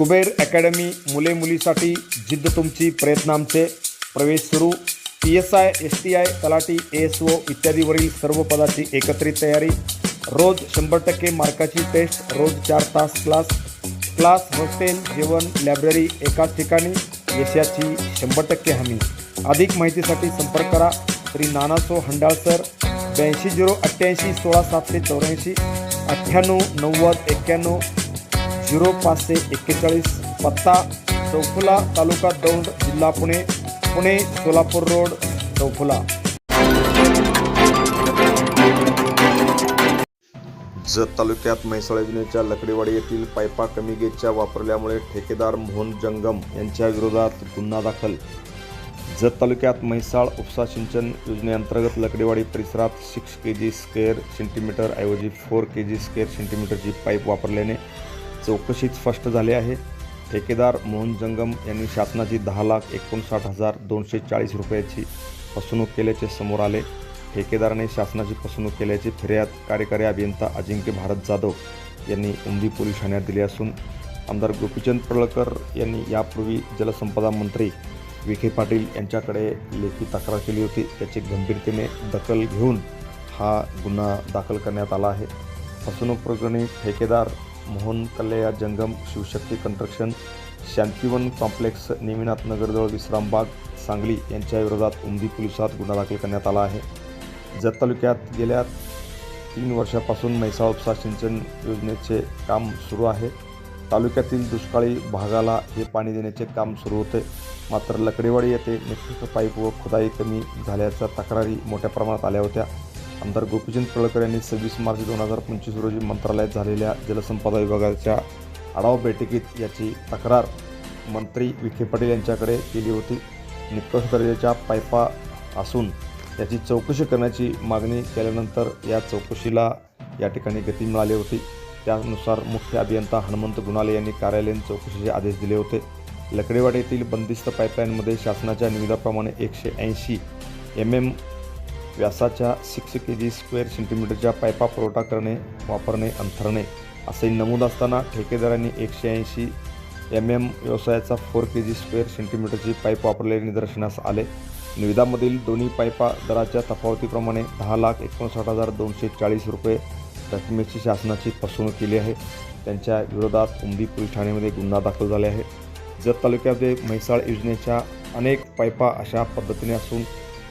Kuber academy मुले मुलीसाठी जिद्द तुमची प्रयत्न आमचे. प्रवेश सुरू. P S I S T I talathi A S O इत्यादीवरील सर्व पदाची एकत्रित तयारी. रोज शंभर टक्के मार्काची टेस्ट रोज चार तास क्लास. क्लास हॉस्टेल जेवण लायब्ररी एकाच ठिकाणी. यशाची शंभर टक्के हमी. अधिक माहितीसाठी संपर्क करा. श्री नानासो हंडाळसर ब्याऐंशी झिरो अठ्ठ्याऐंशी सोळा सातशे चौऱ्याऐंशी अठ्ठ्याण्णव नव्वद एक्क्याण्णव. झिरो पाचशे एक्केचाळीस पत्ता चौफुला तालुका दौंड जिल्हा पुणे पुणे सोलापूर रोड चौफुला. जत तालुक्यात म्हैसाळ योजनेच्या लकडेवाडी येथील पायपा कमी गेजच्या वापरल्यामुळे ठेकेदार मोहन जंगम यांच्या विरोधात गुन्हा दाखल. जत तालुक्यात म्हैसाळ उपसा सिंचन योजनेअंतर्गत लकडेवाडी परिसरात six K G square centimetre ऐवजी फोर के जी स्क्वेअर सेंटीमीटरची पाईप वापरल्याने चौकशीत स्पष्ट झाले आहे. ठेकेदार मोहन जंगम यांनी शासनाची दहा लाख एकोणसाठ हजार दोनशे चाळीस रुपयाची फसवणूक केल्याचे समोर आले. ठेकेदाराने शासनाची फसवणूक केल्याची फिर्याद कार्यकारी अभियंता अजिंक्य भारत जाधव यांनी उमदी पोलीस ठाण्यात दिली असून आमदार गोपीचंद पडळकर यांनी यापूर्वी जलसंपदा मंत्री विखे पाटील यांच्याकडे लेखी तक्रार केली होती. त्याची गंभीरतेने दखल घेऊन हा गुन्हा दाखल करण्यात आला आहे. फसवणूक प्रकरणी ठेकेदार मोहन कल्लेया जंगम शिवशक्ती कन्स्ट्रक्शन शांतिवन कॉम्प्लेक्स नेमिनाथ नगरजवळ विश्रामबाग सांगली यांच्या विरोधात उमदी पोलिसात गुन्हा दाखल करण्यात आला आहे. जत तालुक्यात गेल्या तीन वर्षापासून म्हैसाळ उपसा सिंचन योजनेचे काम सुरू आहे. तालुक्यातील दुष्काळी भागाला हे पाणी देण्याचे काम सुरू होते. मात्र लकडेवाडी येथे निकृष्ट पाईप व खुदाई कमी झाल्याच्या तक्रारी मोठ्या प्रमाणात आल्या होत्या. आमदार गोपीचंद पळकर यांनी सव्वीस मार्च दोन हजार पंचवीस रोजी मंत्रालयात झालेल्या जलसंपदा विभागाच्या आढावा बैठकीत याची तक्रार मंत्री विखे पाटील यांच्याकडे केली होती. निकष दर्जाच्या पायपा असून याची चौकशी करण्याची मागणी केल्यानंतर या चौकशीला या ठिकाणी गती मिळाली होती. त्यानुसार मुख्य अभियंता हनुमंत गुणाले यांनी कार्यालयीन चौकशीचे आदेश दिले होते. लकडेवाड येथील बंदिस्त पाईपलाईनमध्ये शासनाच्या निविदाप्रमाणे एकशे ऐंशी एम एम व्यासाच्या सिक्स के जी स्क्वेअर सेंटीमीटरच्या पायपा पुरवठा करणे वापरणे अंथरणे असे नमूद असताना ठेकेदारांनी एकशे ऐंशी एम एम व्यवसायाचा फोर के जी स्क्वेअर सेंटीमीटरची पाईप वापरलेले निदर्शनास आले. निविदामधील दोन्ही पायपा दराच्या तफावतीप्रमाणे दहा लाख एकोणसाठ हजार दोनशे चाळीस रुपये रकमेची शासनाची फसवणूक केली आहे. त्यांच्या विरोधात उमदी पोलीस ठाण्यामध्ये गुन्हा दाखल झाले आहे. जत तालुक्यामध्ये म्हैसाळ योजनेच्या अनेक पायपा अशा पद्धतीने असून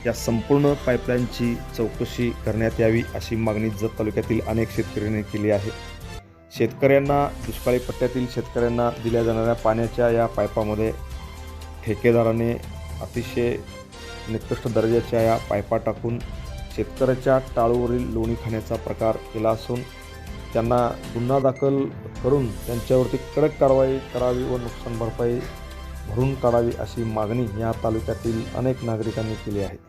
या संपूर्ण पाईपलाईनची चौकशी करण्यात यावी अशी मागणी जत तालुक्यातील अनेक शेतकऱ्यांनी केली आहे. शेतकऱ्यांना दुष्काळी पट्ट्यातील शेतकऱ्यांना दिल्या जाणाऱ्या पाण्याच्या या पाईपामध्ये ठेकेदाराने अतिशय निकृष्ट दर्जाच्या या पायपा टाकून शेतकऱ्याच्या टाळूवरील लोणी खाण्याचा प्रकार केला असून त्यांना गुन्हा दाखल करून त्यांच्यावरती कडक कारवाई करावी व नुकसान भरपाई भरून काढावी अशी मागणी या तालुक्यातील अनेक नागरिकांनी केली आहे.